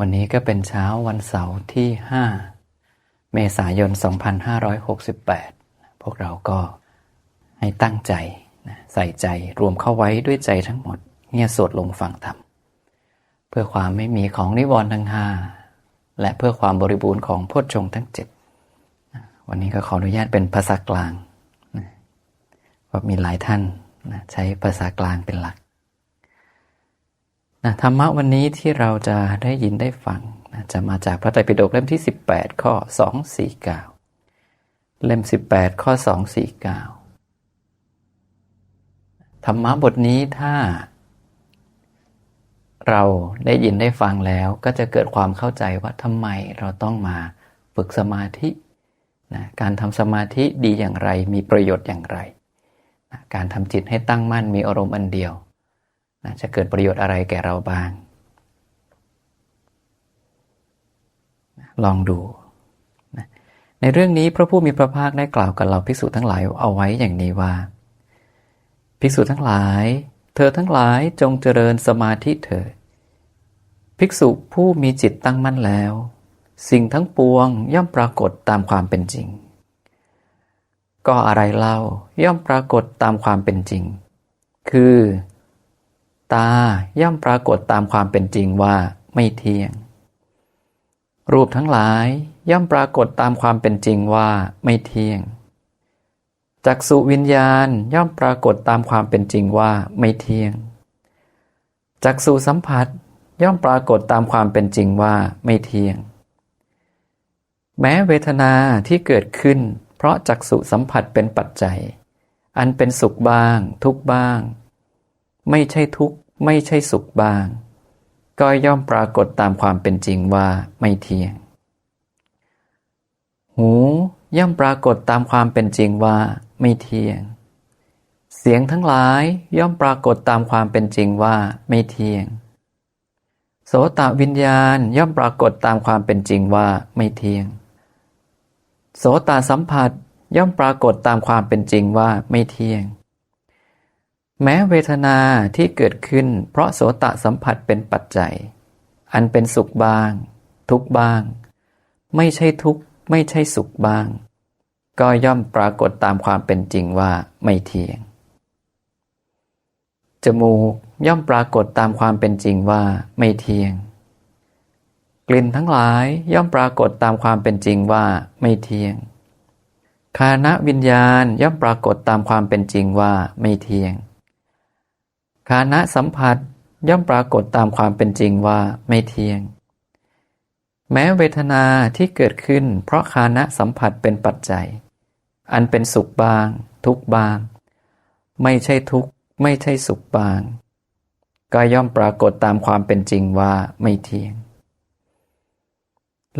วันนี้ก็เป็นเช้าวันเสาร์ที่ 5 เมษายน 2568 พวกเราก็ให้ตั้งใจใส่ใจรวมเข้าไว้ด้วยใจทั้งหมดเงียสวดลงฟังธรรม เพื่อความไม่มีของนิวรณ์ทั้งห้าและเพื่อความบริบูรณ์ของโพชงทั้งเจ็ดวันนี้ก็ขออนุญาตเป็นภาษากลางนะเพราะมีหลายท่านใช้ภาษากลางเป็นหลัก นะธรรมะวันนี้ที่เราจะได้ยินได้ฟังนะจะมาจากพระไตรปิฎกเล่มที่ 18 ข้อ 249 เล่ม 18 ข้อ 249 ธรรมะบทนี้ถ้า เราได้ยินได้ฟังแล้วก็จะเกิดความเข้าใจว่าทำไมเราต้องมาฝึกสมาธินะการทำสมาธิดีอย่างไรมีประโยชน์อย่างไรนะการทำจิตให้ตั้งมั่นมีอารมณ์อันเดียว นะจะเกิดประโยชน์อะไรแก่เราบ้างนะลองดูนะในเรื่องนี้พระผู้มีพระภาคได้กล่าวกับเราภิกษุทั้งหลายเอาไว้อย่างนี้ว่า ภิกษุทั้งหลาย เธอทั้งหลายจงเจริญสมาธิเถิดภิกษุผู้มีจิตตั้งมั่นแล้ว สิ่งทั้งปวงย่อมปรากฏตามความเป็นจริง ก็อะไรเล่าย่อมปรากฏตามความเป็นจริง คือ ตาย่อมปรากฏตามความเป็นจริงว่าไม่เที่ยง รูปทั้งหลายย่อมปรากฏตามความเป็นจริงว่าไม่เที่ยง จักษุวิญญาณย่อมปรากฏตามความเป็นจริงว่าไม่เที่ยง จักษุสัมผัสย่อมปรากฏตามความเป็นจริงว่าไม่เที่ยง แม้เวทนาที่เกิดขึ้น เพราะจักษุสัมผัสเป็นปัจจัย อันเป็นสุขบ้าง ทุกข์บ้าง ไม่ใช่ทุกข์ ไม่ใช่สุขบ้าง ก็ย่อมปรากฏตามความเป็นจริงว่าไม่เที่ยง หูย่อมปรากฏตามความเป็นจริงว่าไม่เที่ยง เสียงทั้งหลายย่อมปรากฏตามความเป็นจริงว่าไม่เที่ยง โสตวิญญาณย่อมปรากฏตามความเป็นจริงว่าไม่เที่ยง โสตสัมผัสย่อมปรากฏตามความเป็นจริงว่าไม่เที่ยง แม้เวทนาที่เกิดขึ้น เพราะโสตสัมผัสเป็นปัจจัย อันเป็นสุขบ้าง ทุกบ้าง ไม่ใช่ทุกไม่ใช่สุขบ้าง ก็ย่อมปรากฏตามความเป็นจริงว่าไม่เที่ยง จมูกย่อมปรากฏตามความเป็นจริงว่าไม่เที่ยง กลิ่นทั้งหลายย่อมปรากฏตามความเป็นจริงว่าไม่เที่ยงคานะวิญญาณย่อมปรากฏตามความเป็นจริงว่าไม่เที่ยง คานะสัมผัสย่อมปรากฏตามความเป็นจริงว่าไม่เที่ยง แม้เวทนาที่เกิดขึ้น เพราะคานะสัมผัสเป็นปัจจัย อันเป็นสุขบาง ทุกบาง ไม่ใช่ทุกไม่ใช่สุขบาง ก็ย่อมปรากฏตามความเป็นจริงว่าไม่เที่ยง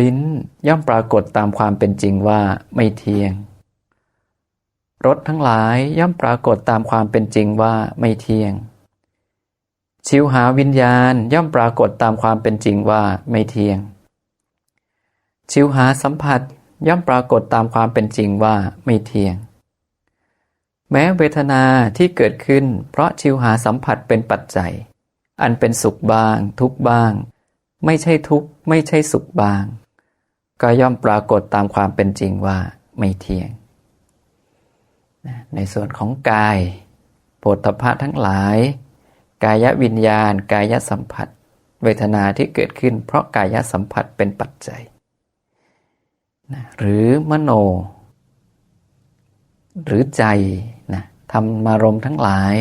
ลิ้นย่อมปรากฏตามความเป็นจริงว่าไม่เที่ยงรสทั้งหลายย่อมปรากฏตามความเป็นจริงว่าไม่เที่ยง ชิวหาวิญญาณย่อมปรากฏตามความเป็นจริงว่าไม่เที่ยง ชิวหาสัมผัสย่อมปรากฏตามความเป็นจริงว่าไม่เที่ยง แม้เวทนาที่เกิดขึ้น เพราะชิวหาสัมผัสเป็นปัจจัย อันเป็นสุขบ้าง ทุกบ้าง ไม่ใช่ทุกข์ไม่ใช่สุขบ้าง ก็ย่อมปรากฏตามความเป็นจริงว่าไม่เที่ยง ในส่วนของกายโผฏฐะทั้งหลาย กายวิญญาณ กายสัมผัส เวทนาที่เกิดขึ้น เพราะกายสัมผัสเป็นปัจจัยนะหรือมโน หรือใจนะธรรมารมทั้งหลาย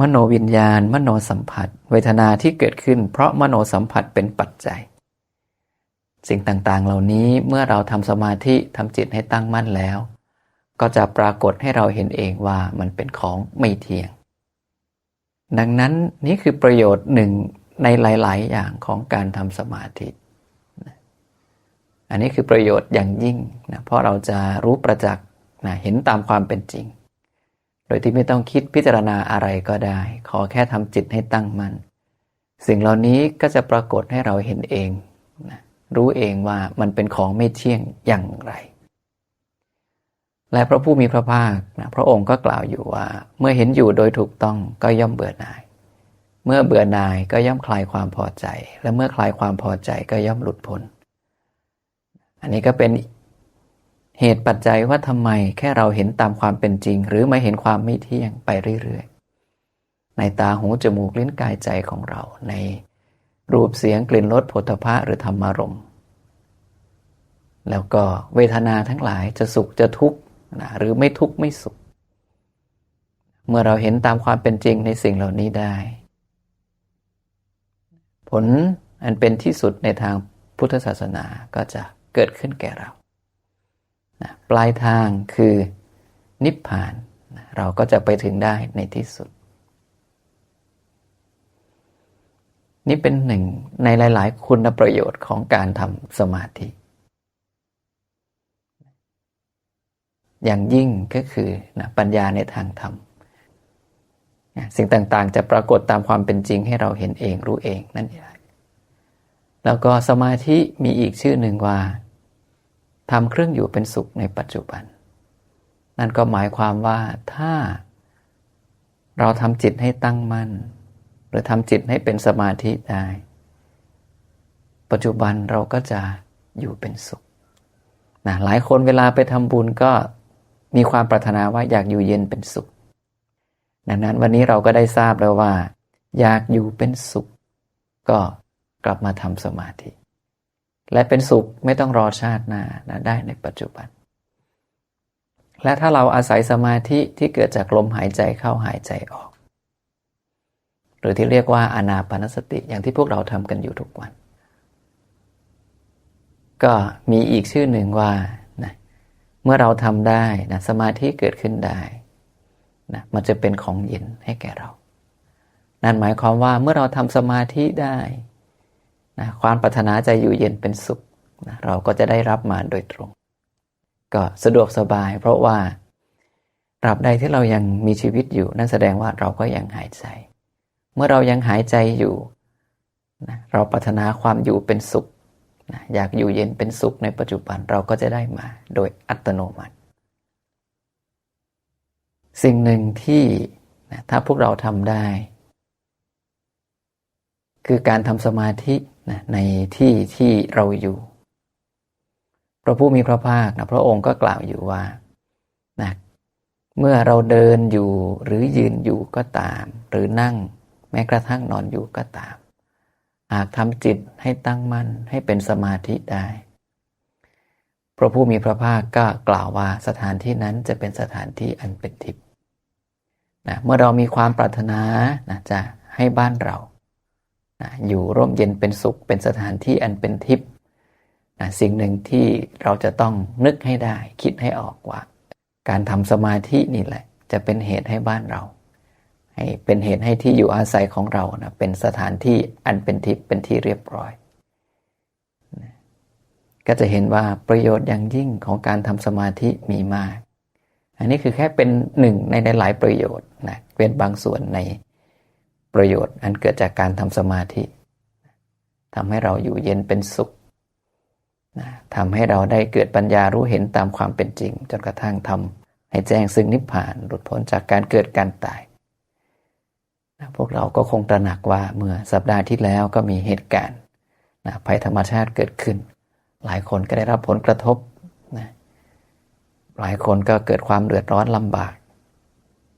มโนวิญญาณ มโนสัมผัส เวทนาที่เกิดขึ้น เพราะมโนสัมผัสเป็นปัจจัย สิ่งต่างๆ เหล่านี้เมื่อเราทำสมาธิทำจิตให้ตั้งมั่นแล้ว ก็จะปรากฏให้เราเห็นเองว่ามันเป็นของไม่เที่ยง ดังนั้นนี่คือประโยชน์หนึ่งในหลาย ๆ อย่างของการทำสมาธิอันนี้คือประโยชน์อย่างยิ่งนะเพราะเราจะรู้ประจักษ์นะเห็นตามความเป็นจริง โดยที่ไม่ต้องคิดพิจารณาอะไรก็ได้ ขอแค่ทำจิตให้ตั้งมั่นสิ่งเหล่านี้ก็จะปรากฏให้เราเห็นเองนะรู้เองว่ามันเป็นของไม่เที่ยงอย่างไร และพระผู้มีพระภาคนะพระองค์ก็กล่าวอยู่ว่า เมื่อเห็นอยู่โดยถูกต้องก็ย่อมเบื่อหน่าย เมื่อเบื่อหน่ายก็ย่อมคลายความพอใจ และเมื่อคลายความพอใจก็ย่อมหลุดพ้น อันนี้ก็เป็นเหตุปัจจัยว่าทำไมแค่เราเห็นตามความเป็นจริง หรือไม่เห็นความไม่เที่ยงไปเรื่อยๆ ในตาหูจมูกลิ้นกายใจของเรา ในรูปเสียงกลิ่นรสผลิภะหรือธรรมารมณ์แล้วก็เวทนาทั้งหลายจะสุขจะทุกข์ นะหรือไม่ทุกข์ไม่สุข เมื่อเราเห็นตามความเป็นจริงในสิ่งเหล่านี้ได้ ผลอันเป็นที่สุดในทางพุทธศาสนาก็จะเกิดขึ้นแก่เรานะปลายทางคือนิพพานนะเราก็จะไปถึงได้ในที่สุด นี่เป็นหนึ่งในหลาย ๆ คุณประโยชน์ของการทำสมาธิ อย่างยิ่งก็คือนะปัญญาในทางธรรมสิ่งต่างๆ จะปรากฏตามความเป็นจริงให้เราเห็นเองรู้เองนั่นเองแล้วก็สมาธิมีอีกชื่อหนึ่งว่าทำเครื่องอยู่เป็นสุขในปัจจุบัน นั่นก็หมายความว่าถ้าเราทำจิตให้ตั้งมั่น หรือทำจิตให้เป็นสมาธิได้ ปัจจุบันเราก็จะอยู่เป็นสุขนะหลายคนเวลาไปทำบุญก็ มีความปรารถนาว่าอยากอยู่เย็นเป็นสุข ดังนั้นวันนี้เราก็ได้ทราบแล้วว่า อยากอยู่เป็นสุข ก็กลับมาทำสมาธิ และเป็นสุขไม่ต้องรอชาติหน้านะได้ในปัจจุบัน และถ้าเราอาศัยสมาธิที่เกิดจากลมหายใจเข้าหายใจออก หรือที่เรียกว่าอนาปนสติอย่างที่พวกเราทำกันอยู่ทุกวัน ก็มีอีกชื่อหนึ่งว่า มื่อเราทำได้นะสมาธิเกิดขึ้นได้นะมันจะเป็นของเย็นให้แก่เรา นั่นหมายความว่าเมื่อเราทำสมาธิได้นะความปรารถนาใจอยู่เย็นเป็นสุขนะเราก็จะได้รับมาโดยตรง ก็สะดวกสบาย เพราะว่าตราบใดที่เรายังมีชีวิตอยู่ นั่นแสดงว่าเราก็ยังหายใจ เมื่อเรายังหายใจอยู่นะเราปรารถนาความอยู่เป็นสุข นะอยากอยู่เย็นเป็นสุขในปัจจุบันเราก็จะได้มาโดยอัตโนมัติ สิ่งหนึ่งที่นะถ้าพวกเราทำได้ คือการทำสมาธินะในที่ที่เราอยู่ พระผู้มีพระภาคนะพระองค์ก็กล่าวอยู่ว่านะเมื่อเราเดินอยู่หรือยืนอยู่ก็ตาม หรือนั่งแม้กระทั่งนอนอยู่ก็ตาม หากทำจิตให้ตั้งมั่นให้เป็นสมาธิได้ พระผู้มีพระภาคก็กล่าวว่าสถานที่นั้นจะเป็นสถานที่อันเป็นทิพย์นะเมื่อเรามีความปรารถนานะจะให้บ้านเรานะอยู่ร่มเย็นเป็นสุขเป็นสถานที่อันเป็นทิพย์นะสิ่งหนึ่งที่เราจะต้องนึกให้ได้ คิดให้ออกว่า การทำสมาธินี่แหละ จะเป็นเหตุให้บ้านเรา ให้เป็นเหตุให้ที่อยู่อาศัยของเรานะเป็นสถานที่อันเป็นทิพย์เป็นที่เรียบร้อยนะก็จะเห็นว่าประโยชน์อย่างยิ่งของการทำสมาธิมีมาก อันนี้คือแค่เป็นหนึ่งในหลายประโยชน์นะเป็นบางส่วนในประโยชน์อันเกิดจากการทำสมาธิทำให้เราอยู่เย็นเป็นสุขทำให้เราได้เกิดปัญญารู้เห็นตามความเป็นจริง จนกระทั่งทำให้แจ้งซึ่งนิพพาน หลุดพ้นจากการเกิดการตาย พวกเราก็คงตระหนักว่าเมื่อสัปดาห์ที่แล้วก็มีเหตุการณ์ภัยธรรมชาติเกิดขึ้น หลายคนก็ได้รับผลกระทบนะหลายคนก็เกิดความเดือดร้อนลำบาก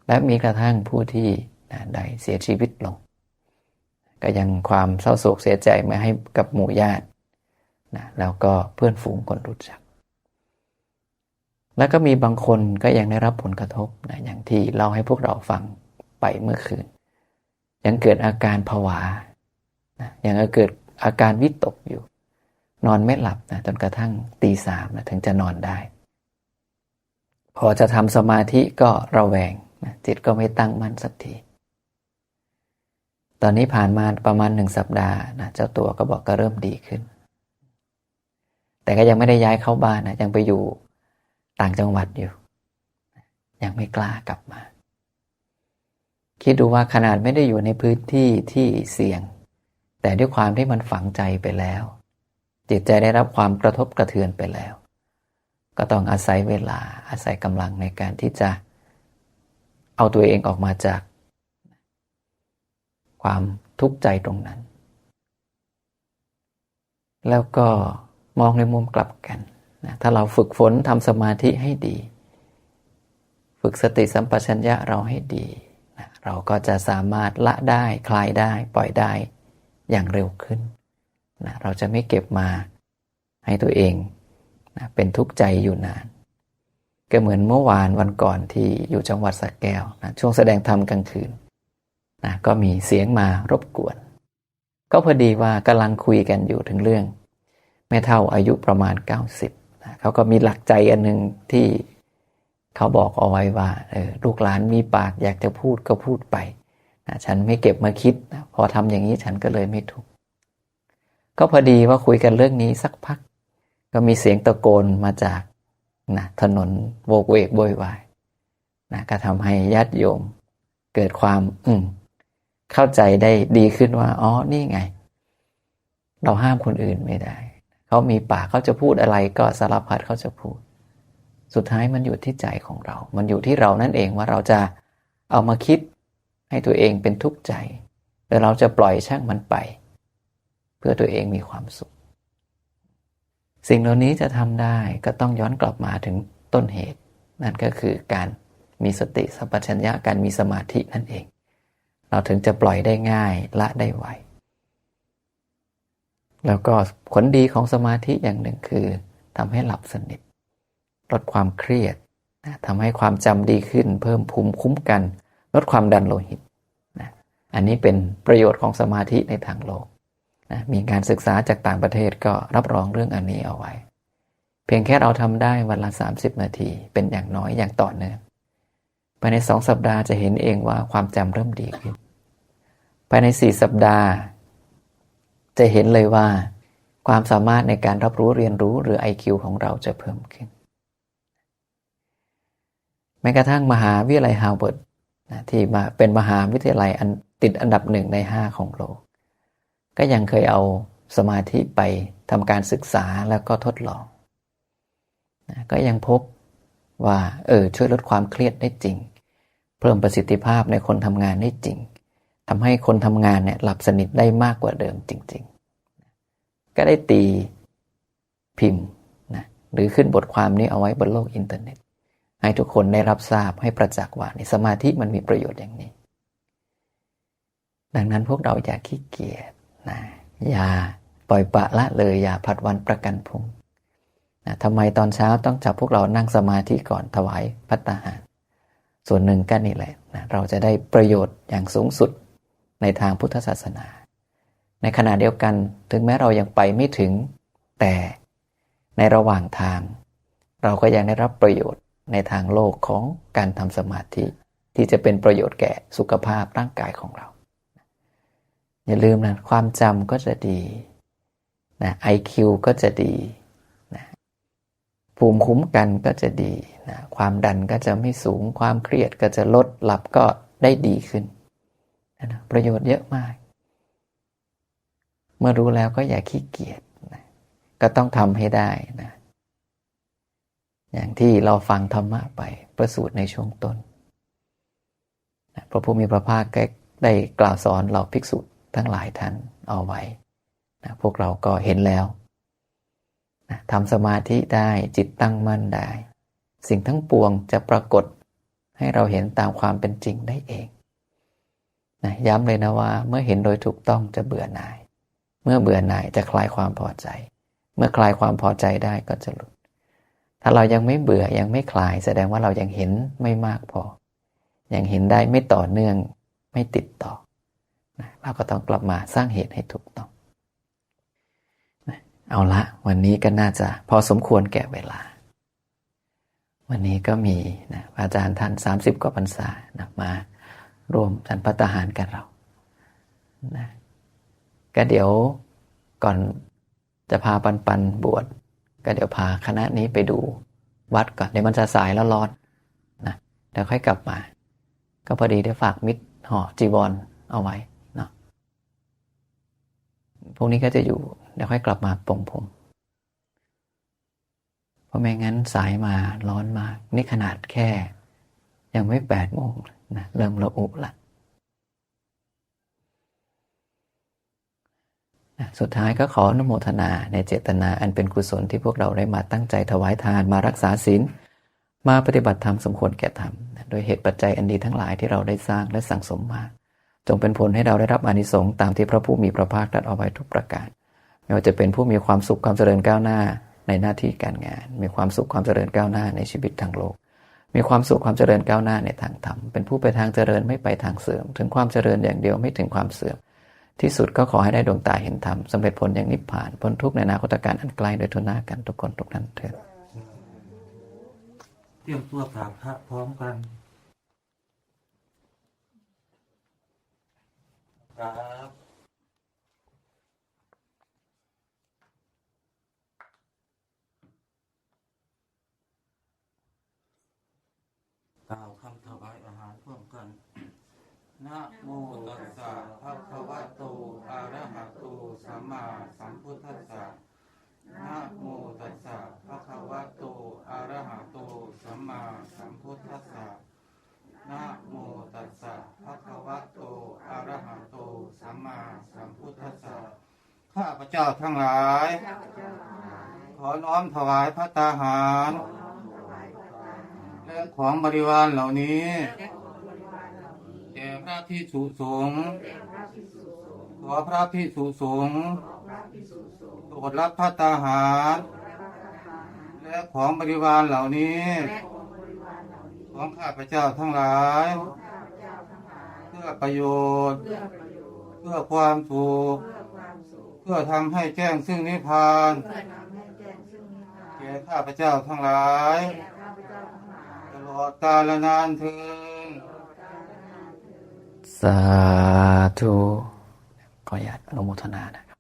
และมีกระทั่งผู้ที่นะได้เสียชีวิตลง ก็ยังความเศร้าโศกเสียใจมาให้กับหมู่ญาตินะแล้วก็เพื่อนฝูงคนรู้จัก แล้วก็มีบางคนก็ยังได้รับผลกระทบนะอย่างที่เล่าให้พวกเราฟังไปเมื่อคืน ยังเกิดอาการผวายังเกิดอาการวิตกอยู่ นอนไม่หลับนะจนกระทั่งตีสามนะถึงจะนอนได้ พอจะทำสมาธิก็ระแวงนะจิตก็ไม่ตั้งมั่นสักทีตอนนี้ผ่านมาประมาณหนึ่งสัปดาห์นะเจ้าตัวก็บอกก็เริ่มดีขึ้น แต่ก็ยังไม่ได้ย้ายเข้าบ้านนะยังไปอยู่ต่างจังหวัดอยู่ ยังไม่กล้ากลับมา คิดดูว่าขนาดไม่ได้อยู่ในพื้นที่ที่เสี่ยง แต่ด้วยความที่มันฝังใจไปแล้ว จิตใจได้รับความกระทบกระเทือนไปแล้ว ก็ต้องอาศัยเวลาอาศัยกำลังในการที่จะ เอาตัวเองออกมาจาก ความทุกข์ใจตรงนั้น แล้วก็มองในมุมกลับกันนะถ้าเราฝึกฝนทำสมาธิให้ดี ฝึกสติสัมปชัญญะเราให้ดี เราก็จะสามารถละได้คลายได้ปล่อยได้อย่างเร็วขึ้นนะเราจะไม่เก็บมาให้ตัวเองนะเป็นทุกข์ใจอยู่นาน ก็เหมือนเมื่อวานวันก่อนที่อยู่จังหวัดสระแก้วนะช่วงแสดงธรรมกลางคืนนะก็มีเสียงมารบกวน ก็พอดีว่ากำลังคุยกันอยู่ถึงเรื่องแม่เท่าอายุประมาณ 90นะเขาก็มีหลักใจอันหนึ่งที่ เขาบอกเอาไว้ว่าเออลูกหลานมีปากอยากจะพูดก็พูดไปนะฉันไม่เก็บมาคิดนะพอทำอย่างนี้ฉันก็เลยไม่ทุกข์ก็พอดีว่าคุยกันเรื่องนี้สักพัก ก็มีเสียงตะโกนมาจากนะถนนโวกเวกโวยวายนะก็ทำให้ญาติโยม เกิดความอืมเข้าใจได้ดีขึ้นว่าอ๋อนี่ไง เราห้ามคนอื่นไม่ได้ เขามีปากเขาจะพูดอะไรก็สารพัดเขาจะพูด สุดท้ายมันอยู่ที่ใจของเรา มันอยู่ที่เรานั่นเองว่าเราจะเอามาคิดให้ตัวเองเป็นทุกข์ใจหรือเราจะปล่อยช่างมันไป เพื่อตัวเองมีความสุข สิ่งเหล่านี้จะทำได้ก็ต้องย้อนกลับมาถึงต้นเหตุ นั่นก็คือการมีสติสัมปชัญญะการมีสมาธินั่นเอง เราถึงจะปล่อยได้ง่ายละได้ไวแล้วก็ผลดีของสมาธิอย่างหนึ่งคือทำให้หลับสนิท ลดความเครียดนะทำให้ความจำดีขึ้น เพิ่มภูมิคุ้มกัน ลดความดันโลหิตนะอันนี้เป็นประโยชน์ของสมาธิในทางโลกนะมีการศึกษาจากต่างประเทศก็รับรองเรื่องอันนี้เอาไว้ เพียงแค่เราทำได้วันละ 30 นาที เป็นอย่างน้อยอย่างต่อเนื่องภายในสองสัปดาห์จะเห็นเองว่าความจำเริ่มดีขึ้นภายในสี่สัปดาห์ จะเห็นเลยว่า ความสามารถในการรับรู้เรียนรู้หรือ IQ ของเราจะเพิ่มขึ้น แม้กระทั่งมหาวิทยาลัยฮาร์วาร์ดนะที่มาเป็นมหาวิทยาลัยอันติดอันดับหนึ่งในห้าของโลก ก็ยังเคยเอาสมาธิไปทำการศึกษาแล้วก็ทดลองนะก็ยังพบว่าเออช่วยลดความเครียดได้จริง เพิ่มประสิทธิภาพในคนทำงานได้จริงทำให้คนทำงานเนี่ยหลับสนิทได้มากกว่าเดิมจริง ๆ ก็ได้ตีพิมพ์นะหรือขึ้นบทความนี้เอาไว้บนโลกอินเทอร์เน็ต ให้ทุกคนได้รับทราบให้ประจักษ์ว่าในสมาธิมันมีประโยชน์อย่างนี้ ดังนั้นพวกเราอย่าขี้เกียจนะอย่าปล่อยปะละเลยอย่าผัดวันประกันพรุ่งนะทำไมตอนเช้าต้องจับพวกเรานั่งสมาธิก่อนถวายพัตตาหาร ส่วนหนึ่งก็นี่แหละนะเราจะได้ประโยชน์อย่างสูงสุดในทางพุทธศาสนา ในขณะเดียวกันถึงแม้เรายังไปไม่ถึง แต่ในระหว่างทาง เราก็ยังได้รับประโยชน์ ในทางโลกของการทำสมาธิ ที่จะเป็นประโยชน์แก่สุขภาพร่างกายของเรา อย่าลืมนะความจำก็จะดีนะ IQ ก็จะดีนะภูมิคุ้มกันก็จะดีนะความดันก็จะไม่สูง ความเครียดก็จะลดหลับก็ได้ดีขึ้นนะประโยชน์เยอะมาก เมื่อรู้แล้วก็อย่าขี้เกียจนะก็ต้องทำให้ได้นะ อย่างที่เราฟังธรรมะไปประสูตรในช่วงต้นพระผู้มีพระภาคได้กล่าวสอนเราภิกษุทั้งหลายท่านเอาไว้นะพวกเราก็เห็นแล้วนะทำสมาธิได้จิตตั้งมั่นได้ สิ่งทั้งปวงจะปรากฏให้เราเห็นตามความเป็นจริงได้เองนะย้ำเลยนะว่า เมื่อเห็นโดยถูกต้องจะเบื่อหน่าย เมื่อเบื่อหน่ายจะคลายความพอใจ เมื่อคลายความพอใจได้ก็จะหลุด ถ้าเรายังไม่เบื่อยังไม่คลาย แสดงว่าเรายังเห็นไม่มากพอ ยังเห็นได้ไม่ต่อเนื่องไม่ติดต่อนะเราก็ต้องกลับมาสร้างเหตุให้ถูกต้องนะเอาละ วันนี้ก็น่าจะพอสมควรแก่เวลา วันนี้ก็มีนะอาจารย์ท่าน 30 กว่าพรรษานะมาร่วมฉันพัตหารกันเรานะก็เดี๋ยวก่อนจะพาปันปันบวช ก็เดี๋ยวพาคณะนี้ไปดูวัดก่อนเดี๋ยวมันจะสายแล้วร้อนนะเดี๋ยวค่อยกลับมา ก็พอดีได้ฝากมิตรห่อจีวรอเอาไว้เนาะพวกนี้ก็จะอยู่ เดี๋ยวค่อยกลับมาปงผมเพราะไม่งั้นสายมาร้อนมาก นี่ขนาดแค่ ยังไม่แปดโมงนะเริ่มระอุละ สุดท้ายก็ขออนุโมทนาในเจตนาอันเป็นกุศลที่พวกเราได้มาตั้งใจถวายทานมารักษาศีลมาปฏิบัติธรรมสมควรแก่ธรรมโดยเหตุปัจจัยอันดีทั้งหลายที่เราได้สร้างและสั่งสมมา จงเป็นผลให้เราได้รับอานิสงส์ตามที่พระผู้มีพระภาคตรัสเอาไว้ทุกประการไม่ว่าจะเป็นผู้มีความสุขความเจริญก้าวหน้าในหน้าที่การงาน มีความสุขความเจริญก้าวหน้าในชีวิตทางโลก มีความสุขความเจริญก้าวหน้าในทางธรรมเป็นผู้ไปทางเจริญไม่ไปทางเสื่อม ถึงความเจริญอย่างเดียวไม่ถึงความเสื่อม ที่สุดก็ขอให้ได้ดวงตาเห็นธรรมสำเร็จผลอย่างนิพพานพ้นทุกข์ในอนาคตการอันไกลโดยทุนหน้ากันทุกคนทุกนั้นเถิดเตรียมตัวกราบพระพร้อมกันครับกล่าวคำถวายอาหารพร้อมกัน นะโมตัสสะภะคะวะโตอะระหะโตสัมมาสัมพุทธัสสะนะโมตัสสะภะคะวะโตอะระหะโตสัมมาสัมพุทธัสสะนะโมตัสสะภะคะวะโตอะระหะโตสัมมาสัมพุทธัสสะข้าพเจ้าทั้งหลาย ขอน้อมถวายพระตาหาร และของบริวารเหล่านี้ ด่พระพิสุสงฆ์ขอพระพิสุสงฆ์โปรดรับพระตาหาร และของบริวารเหล่านี้ ของข้าพเจ้าทั้งหลาย เพื่อประโยชน์ เพื่อความสุขเพื่อทำให้แจ้งซึ่งนิพพานแก่ข้าพเจ้าทั้งหลาย ตลอดกาลนานเทิน สาธุขออนุญาตอนุโมทนานะครับ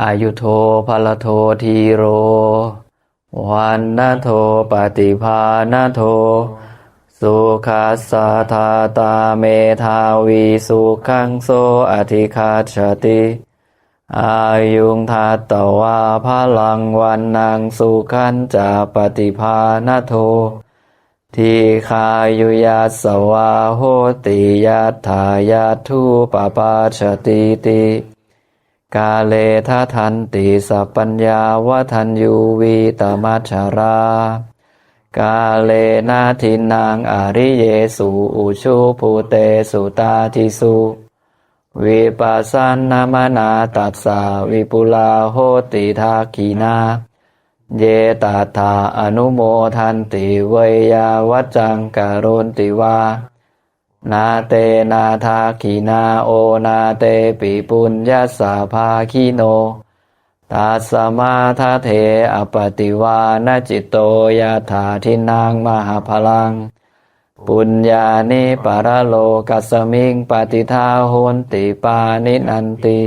อายุโทภลโททีโร วันนาโทปฏิภาณโท สุขัสสะทาตาเมทาวีสุขังโสอธิคาชติอายุงทัตตวาพลังวันนางสุขันจะปฏิภาณโท ทีคายุยัสวาโหติยัตถายาทุปปาชติติกาเลทัทันติสัพปัญญาวทันยูวีตมัชารา กาเลนาทินางอริเยสุอุชุภูเตสุตาทิสุวิปัสสนามนาตัสสาวิปุลาโหติทาคีนา เยตาถาอนุโมทันติเวยาวัจจังการุนติวา นาเตนาทาขีนาโอนาเตปิปุญญาสาภาคิโนตัสมาทาเทอปติวานจิตโตยาถาทินางมหาพลัง ปุญญานิปารโลกัสมิงปฏิทาโหนติปานินันติ